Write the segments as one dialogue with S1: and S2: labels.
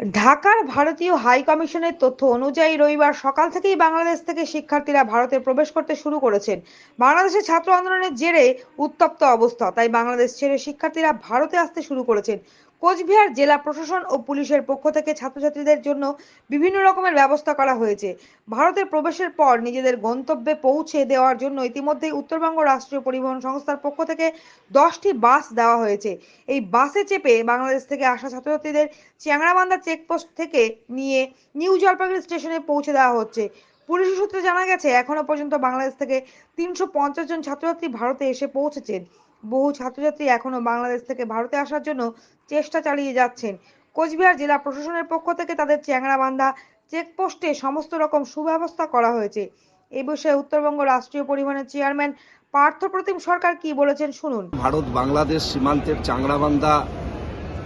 S1: ঢাকার ভারতীয় হাই কমিশনের তথ্য অনুযায়ী রবিবার সকাল থেকেই বাংলাদেশ থেকে শিক্ষার্থীরা ভারতে প্রবেশ করতে শুরু করেছেন। বাংলাদেশের ছাত্র আন্দোলনের জেরে উত্তপ্ত অবস্থা, তাই বাংলাদেশ ছেড়ে শিক্ষার্থীরা ভারতে আসতে শুরু করেছেন। কোচবিহার জেলা প্রশাসন ও পুলিশের পক্ষ থেকে ছাত্রছাত্রীদের জন্য বিভিন্ন রকমের ব্যবস্থা করা হয়েছে। ভারতের প্রবেশের পর নিজেদের গন্তব্যে পৌঁছে দেওয়ার জন্য ইতিমধ্যেই উত্তরবঙ্গ রাষ্ট্রীয় পরিবহন সংস্থার পক্ষ থেকে দশটি বাস দেওয়া হয়েছে। এই বাসে চেপে বাংলাদেশ থেকে আসা ছাত্রছাত্রীদের চ্যাংড়াবান্ধা চেকপোস্ট থেকে নিয়ে নিউ জলপাইগুড়ি স্টেশনে পৌঁছে দেওয়া হচ্ছে। পুলিশ সূত্রে জানা গেছে, এখনও পর্যন্ত বাংলাদেশ থেকে তিনশো পঞ্চাশ জন ছাত্রছাত্রী ভারতে এসে পৌঁছেছেন। বহু ছাত্রছাত্রী এখনও বাংলাদেশ থেকে ভারতে আসার জন্য চেষ্টা চালিয়ে যাচ্ছেন। কোচবিহার জেলা প্রশাসনের পক্ষ থেকে তাদের চ্যাংড়াবান্ধা চেকপোস্টে সমস্ত রকম সুব্যবস্থা করা হয়েছে। এ বিষয়ে উত্তরবঙ্গ রাষ্ট্রীয় পরিবহনের চেয়ারম্যান পার্থপ্রতিম সরকার কি বলেছেন শুনুন।
S2: ভারত বাংলাদেশ সীমান্তের চাংড়াবান্ধা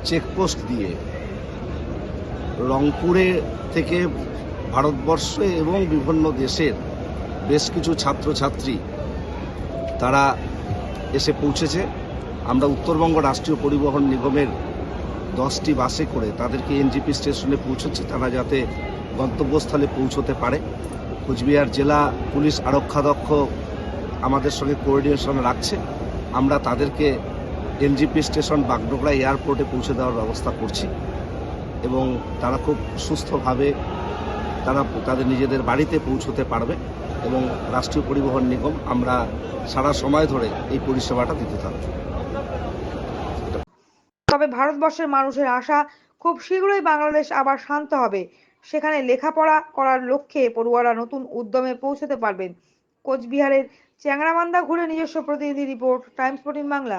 S2: চেকপোস্ট দিয়ে রংপুরে থেকে ভারতবর্ষে এবং বিভিন্ন দেশের বেশ কিছু ছাত্রছাত্রী তারা এসে পৌঁছেছে। আমরা উত্তরবঙ্গ রাষ্ট্রীয় পরিবহন নিগমের দশটি বাসে করে তাদেরকে এনজিপি স্টেশনে পৌঁছচ্ছে তারা যাতে গন্তব্যস্থলে পৌঁছতে পারে। কোচবিহার জেলা পুলিশ আরক্ষাধ্যক্ষ আমাদের সঙ্গে কোঅর্ডিনেশন রাখছে। আমরা তাদেরকে এনজিপি স্টেশন বাগডোগরা এয়ারপোর্টে পৌঁছে দেওয়ার ব্যবস্থা করছি। এবং তারা খুব সুস্থভাবে তারা তাদের নিজেদের বাড়িতে পৌঁছতে পারবে এবং রাষ্ট্রীয় পরিবহন নিগম আমরা সারা সময় ধরে এই পরিষেবাটা দিতে থাকব।
S1: তবে ভারতবর্ষের মানুষের আশা, খুব শীঘ্রই বাংলাদেশ আবার শান্ত হবে। সেখানে লেখাপড়া করার লক্ষ্যে পড়ুয়ারা নতুন উদ্যমে পৌঁছতে পারবেন। কোচবিহারের চ্যাংরামান্দা ঘুরে নিজস্ব প্রতিনিধি রিপোর্ট, টাইমস ফোর্টিন বাংলা।